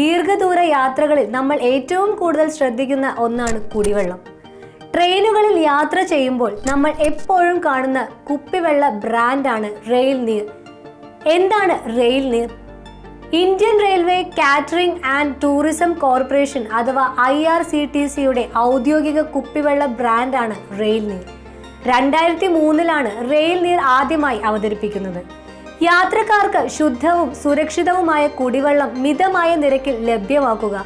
ദീർഘദൂര യാത്രകളിൽ നമ്മൾ ഏറ്റവും കൂടുതൽ ശ്രദ്ധിക്കുന്ന ഒന്നാണ് കുടിവെള്ളം. ട്രെയിനുകളിൽ യാത്ര ചെയ്യുമ്പോൾ നമ്മൾ എപ്പോഴും കാണുന്ന കുപ്പിവെള്ള ബ്രാൻഡാണ് റെയിൽ നീർ. എന്താണ് Rail Neer? Indian railway catering and tourism corporation അഥവാ ഐ ആർ സി ടി സിയുടെ ഔദ്യോഗിക കുപ്പിവെള്ള ബ്രാൻഡാണ് റെയിൽ നീർ. രണ്ടായിരത്തി മൂന്നിലാണ് റെയിൽ നീർ ആദ്യമായി അവതരിപ്പിക്കുന്നത്. യാത്രക്കാർക്ക് ശുദ്ധവും സുരക്ഷിതവുമായ കുടിവെള്ളം മിതമായ നിരക്കിൽ ലഭ്യമാക്കുക.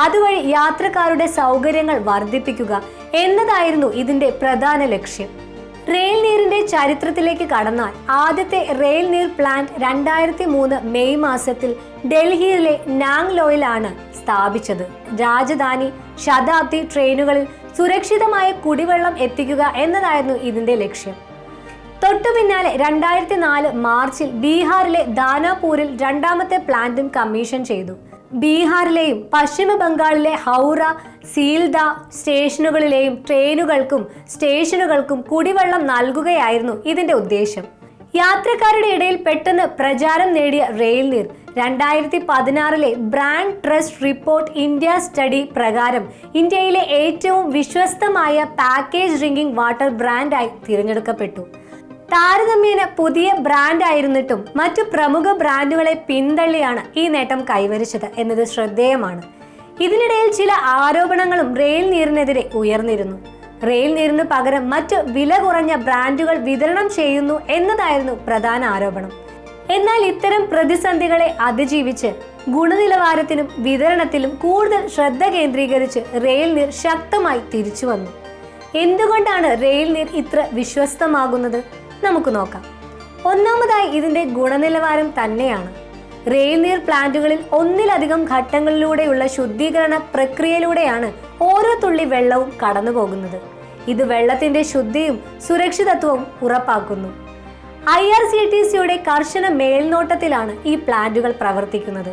അതുവഴി യാത്രക്കാരുടെ സൗകര്യങ്ങൾ വർദ്ധിപ്പിക്കുക എന്നതായിരുന്നു ഇതിന്റെ പ്രധാന ലക്ഷ്യം. റെയിൽ നീരിന്റെ ചരിത്രത്തിലേക്ക് കടന്നാൽ ആദ്യത്തെ റെയിൽ നീർ പ്ലാന്റ് രണ്ടായിരത്തി മൂന്ന് മെയ് മാസത്തിൽ ഡൽഹിയിലെ നാങ്ലോയിലാണ് സ്ഥാപിച്ചത്. രാജധാനി ശതാബ്ദി ട്രെയിനുകളിൽ സുരക്ഷിതമായ കുടിവെള്ളം എത്തിക്കുക എന്നതായിരുന്നു ഇതിന്റെ ലക്ഷ്യം. തൊട്ടു പിന്നാലെ രണ്ടായിരത്തി നാല് മാർച്ചിൽ ബീഹാറിലെ ദാനാപൂരിൽ രണ്ടാമത്തെ പ്ലാന്റും കമ്മീഷൻ ചെയ്തു. ബീഹാറിലെയും പശ്ചിമ ബംഗാളിലെ ഹൗറ സീൽദ സ്റ്റേഷനുകളിലെയും ട്രെയിനുകൾക്കും സ്റ്റേഷനുകൾക്കും കുടിവെള്ളം നൽകുകയായിരുന്നു ഇതിന്റെ ഉദ്ദേശം. യാത്രക്കാരുടെ ഇടയിൽ പെട്ടെന്ന് പ്രചാരം നേടിയ റെയിൽ നീർ രണ്ടായിരത്തി പതിനാറിലെ brand trust report India study പ്രകാരം ഇന്ത്യയിലെ ഏറ്റവും വിശ്വസ്തമായ പാക്കേജ് ഡ്രിങ്കിംഗ് വാട്ടർ ബ്രാൻഡായി തിരഞ്ഞെടുക്കപ്പെട്ടു. താരതമ്യേന പുതിയ ബ്രാൻഡ് ആയിരുന്നിട്ടും മറ്റു പ്രമുഖ ബ്രാൻഡുകളെ പിന്തള്ളിയാണ് ഈ നേട്ടം കൈവരിച്ചത് എന്നത് ശ്രദ്ധേയമാണ്. ഇതിനിടയിൽ ചില ആരോപണങ്ങളും റെയിൽ നീരിനെതിരെ ഉയർന്നിരുന്നു. റെയിൽ നീരിന് പകരം മറ്റ് വില കുറഞ്ഞ ബ്രാൻഡുകൾ വിതരണം ചെയ്യുന്നു എന്നതായിരുന്നു പ്രധാന ആരോപണം. എന്നാൽ ഇത്തരം പ്രതിസന്ധികളെ അതിജീവിച്ച് ഗുണനിലവാരത്തിനും വിതരണത്തിലും കൂടുതൽ ശ്രദ്ധ കേന്ദ്രീകരിച്ച് റെയിൽ നീർ ശക്തമായി തിരിച്ചു വന്നു എന്തുകൊണ്ടാണ് റെയിൽ നീർ ഇത്ര വിശ്വസ്തമാകുന്നത്? നമുക്ക് നോക്കാം. ഒന്നാമതായി ഇതിന്റെ ഗുണനിലവാരം തന്നെയാണ്. റെയിൽനീർ പ്ലാന്റുകളിൽ ഒന്നിലധികം ഘട്ടങ്ങളിലൂടെയുള്ള ശുദ്ധീകരണ പ്രക്രിയയിലൂടെയാണ് ഓരോ തുള്ളി വെള്ളവും കടന്നുപോകുന്നത്. ഇത് വെള്ളത്തിന്റെ ശുദ്ധിയും സുരക്ഷിതത്വവും ഉറപ്പാക്കുന്നു. ഐ ആർ സി ടി സിയുടെ കർശന മേൽനോട്ടത്തിലാണ് ഈ പ്ലാന്റുകൾ പ്രവർത്തിക്കുന്നത്.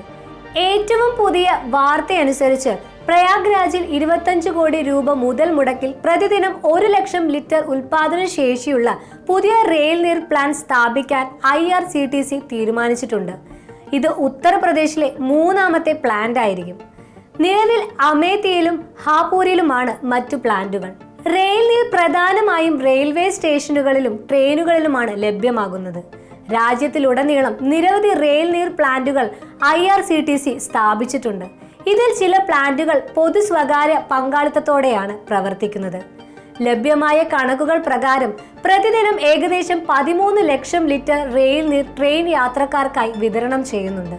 ഏറ്റവും പുതിയ വാർത്തയനുസരിച്ച് പ്രയാഗ്രാജിൽ ഇരുപത്തഞ്ച് കോടി രൂപ മുതൽ മുടക്കിൽ പ്രതിദിനം ഒരു ലക്ഷം ലിറ്റർ ഉൽപാദന ശേഷിയുള്ള പുതിയ റെയിൽ നീർ പ്ലാന്റ് സ്ഥാപിക്കാൻ I R C T C തീരുമാനിച്ചിട്ടുണ്ട്. ഇത് ഉത്തർപ്രദേശിലെ മൂന്നാമത്തെ പ്ലാന്റ് ആയിരിക്കും. നിലവിൽ അമേത്തിയിലും ഹാപൂരിലുമാണ് മറ്റു പ്ലാന്റുകൾ റെയിൽ നീർ പ്രധാനമായും റെയിൽവേ സ്റ്റേഷനുകളിലും ട്രെയിനുകളിലുമാണ് ലഭ്യമാകുന്നത്. രാജ്യത്തിലുടനീളം നിരവധി റെയിൽ നീർ പ്ലാന്റുകൾ I R C T C സ്ഥാപിച്ചിട്ടുണ്ട്. ഇതിൽ ചില പ്ലാന്റുകൾ പൊതു സ്വകാര്യ പങ്കാളിത്തത്തോടെയാണ് പ്രവർത്തിക്കുന്നത്. ലഭ്യമായ കണക്കുകൾ പ്രകാരം പ്രതിദിനം ഏകദേശം പതിമൂന്ന് ലക്ഷം ലിറ്റർ റെയിൽ ട്രെയിൻ യാത്രക്കാർക്കായി വിതരണം ചെയ്യുന്നുണ്ട്.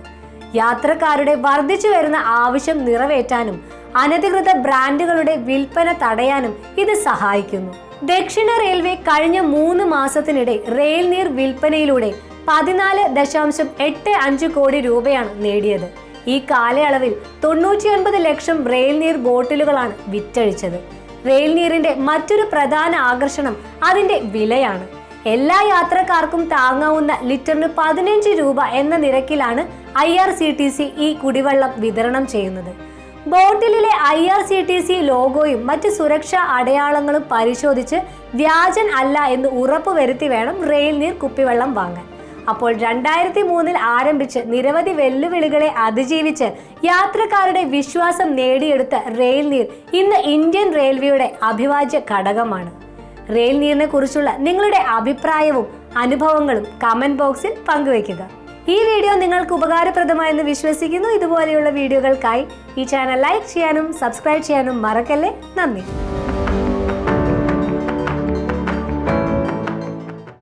യാത്രക്കാരുടെ വർദ്ധിച്ചു വരുന്ന ആവശ്യം നിറവേറ്റാനും അനധികൃത ബ്രാൻഡുകളുടെ വിൽപ്പന തടയാനും ഇത് സഹായിക്കുന്നു. ദക്ഷിണ റെയിൽവേ കഴിഞ്ഞ മൂന്ന് മാസത്തിനിടെ റെയിൽ നീർ വിൽപ്പനയിലൂടെ പതിനാല് ദശാംശം എട്ട് അഞ്ച് കോടി രൂപയാണ് നേടിയത്. ഈ കാലയളവിൽ തൊണ്ണൂറ്റിയൊൻപത് ലക്ഷം റെയിൽ നീർ ബോട്ടിലുകളാണ് വിറ്റഴിച്ചത്. റെയിൽ നീരിന്റെ മറ്റൊരു പ്രധാന ആകർഷണം അതിന്റെ വിലയാണ്. എല്ലാ യാത്രക്കാർക്കും താങ്ങാവുന്ന ലിറ്ററിന് പതിനഞ്ച് രൂപ എന്ന നിരക്കിലാണ് I R C T C ഈ കുടിവെള്ളം വിതരണം ചെയ്യുന്നത്. ബോട്ടിലിലെ I R C T C ലോഗോയും മറ്റ് സുരക്ഷാ അടയാളങ്ങളും പരിശോധിച്ച് വ്യാജൻ അല്ല എന്ന് ഉറപ്പുവരുത്തി വേണം റെയിൽ നീർ കുപ്പിവെള്ളം വാങ്ങാൻ. അപ്പോൾ രണ്ടായിരത്തി മൂന്നിൽ ആരംഭിച്ച് നിരവധി വെല്ലുവിളികളെ അതിജീവിച്ച് യാത്രക്കാരുടെ വിശ്വാസം നേടിയെടുത്ത റെയിൽ നീർ ഇന്ന് ഇന്ത്യൻ റെയിൽവേയുടെ അഭിവാജ്യ ഘടകമാണ്. റെയിൽ നീരിനെ കുറിച്ചുള്ള നിങ്ങളുടെ അഭിപ്രായവും അനുഭവങ്ങളും കമന്റ് ബോക്സിൽ പങ്കുവയ്ക്കുക. ഈ വീഡിയോ നിങ്ങൾക്ക് ഉപകാരപ്രദമായെന്ന് വിശ്വസിക്കുന്നു. ഇതുപോലെയുള്ള വീഡിയോകൾക്കായി ഈ ചാനൽ ലൈക്ക് ചെയ്യാനും സബ്സ്ക്രൈബ് ചെയ്യാനും മറക്കല്ലേ? നന്ദി.